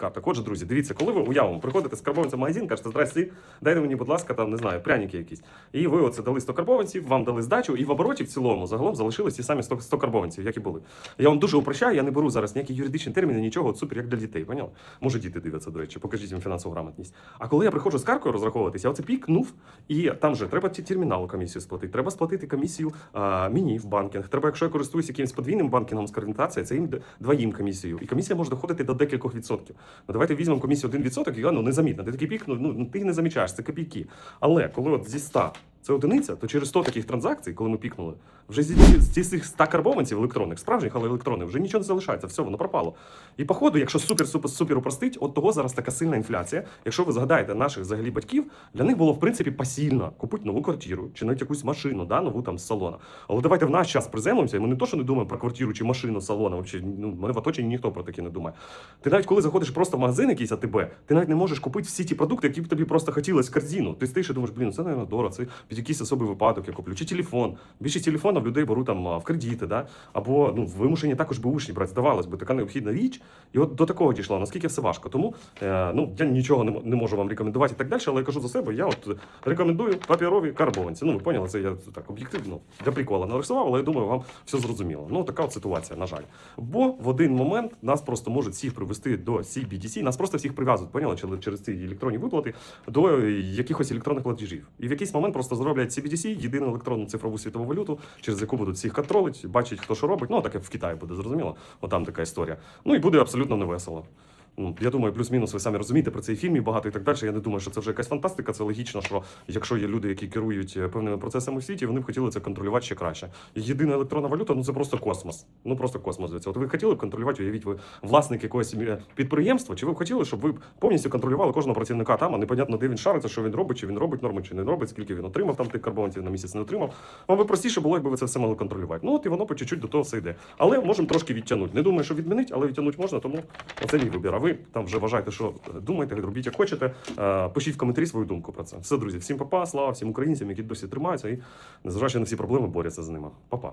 карток. Отже, друзі, дивіться, коли ви уявимо, приходите з карбованцем в магазин, кажете, здрасті, дайте мені, будь ласка, там не знаю, пряники якісь. І ви оце дали 100 карбованців, вам дали здачу, і в обороті в цілому загалом залишились ті самі 100, 100 карбованців, як і були. Я вам дуже упрощаю, я не беру зараз ніякі юридичні терміни, нічого, от супер, як для дітей. Поняли? Може, діти дивляться, до речі, покажіть їм фінансову грамотність. А коли я приходжу з каркою розраховуватися, я оце пікнув, і там же треба ті терміналу комісію сплатити, треба сплатити комісію а, мені в банкінг. Треба, якщо я користуюсь якимось подвійним банкінгом з координації, це їм двоїм комісію. І комісія може доходити до декількох відсотків. Ну давайте візьмемо комісію 1%, і ну незамітно. Ти такий пік, ну, ну ти не замічаєш, це копійки. Але коли от зі 100 це одиниця, то через 100 таких транзакцій, коли ми пікнули, вже зі цих 100 карбованців електронних, справжніх, але електронних, вже нічого не залишається, все, воно пропало. І походу, якщо супер супер супер упростить, от того зараз така сильна інфляція. Якщо ви згадаєте наших взагалі батьків, для них було в принципі посильно купити нову квартиру чи навіть якусь машину, да, нову там з салона. Але давайте в наш час приземлимося, і ми не то, що не думаємо про квартиру чи машину салона. Вообще, ну, мене в оточенні ніхто про таке не думає. Ти навіть коли заходиш просто в магазин якийсь АТБ, ти навіть не можеш купити всі ті продукти, які б тобі просто хотілося в корзину. Ти стоїш і думаєш, блін, це, мабуть, дорого, це під якийсь особий випадок я куплю. Чи телефон. Більшість телефонів людей беруть там в кредити, да? або ну, вимушені також бушні брати. Здавалось би, така необхідна річ. І от до такого дійшло, наскільки все важко. Тому е, ну, я нічого не, не можу вам рекомендувати і так далі, але я кажу за себе, я от рекомендую папірові карбованці. Ну, ви поняли, це я так об'єктивно для прикола нарисував, але я думаю, вам все зрозуміло. Ну, така от ситуація, на жаль. Бо в один момент нас просто можуть всіх привести до CBDC, нас просто всіх прив'язують, поняли, через, через ці електронні виплати до якихось електронних платежів. І в якийсь момент просто зроблять CBDC, єдину електронну цифрову світову валюту, через яку будуть всіх контролити, бачить, хто що робить. Ну, таке в Китаї буде зрозуміло. Отам така історія. Ну і буде абсолютно невесело. Я думаю, плюс-мінус, ви самі розумієте про цей фільм і багато і так далі. Я не думаю, що це вже якась фантастика. Це логічно, що якщо є люди, які керують е, певними процесами в світі, вони б хотіли це контролювати ще краще. Єдина електронна валюта ну це просто космос. Ну просто космос для цього. От ви хотіли б контролювати, уявіть, ви власник якогось е, підприємства, чи ви б хотіли, щоб ви повністю контролювали кожного працівника там, а непонятно, де він шариться, що він робить, чи він робить норми, чи не робить, скільки він отримав там тих карбованців на місяць не отримав. Вам би простіше було, якби ви це все могли контролювати. Ну от і воно по чуть-чуть до того все йде. Але можемо трошки відтягнути. Не думаю, що відмінить, але відтягнути можна, тому оце мій вибір. А ви там вже вважаєте, що думаєте, робіть як хочете. Е, Пишіть в коментарі свою думку про це. Все, друзі, всім папа, слава всім українцям, які досі тримаються і незважаючи на всі проблеми, борються з ними. Па-па.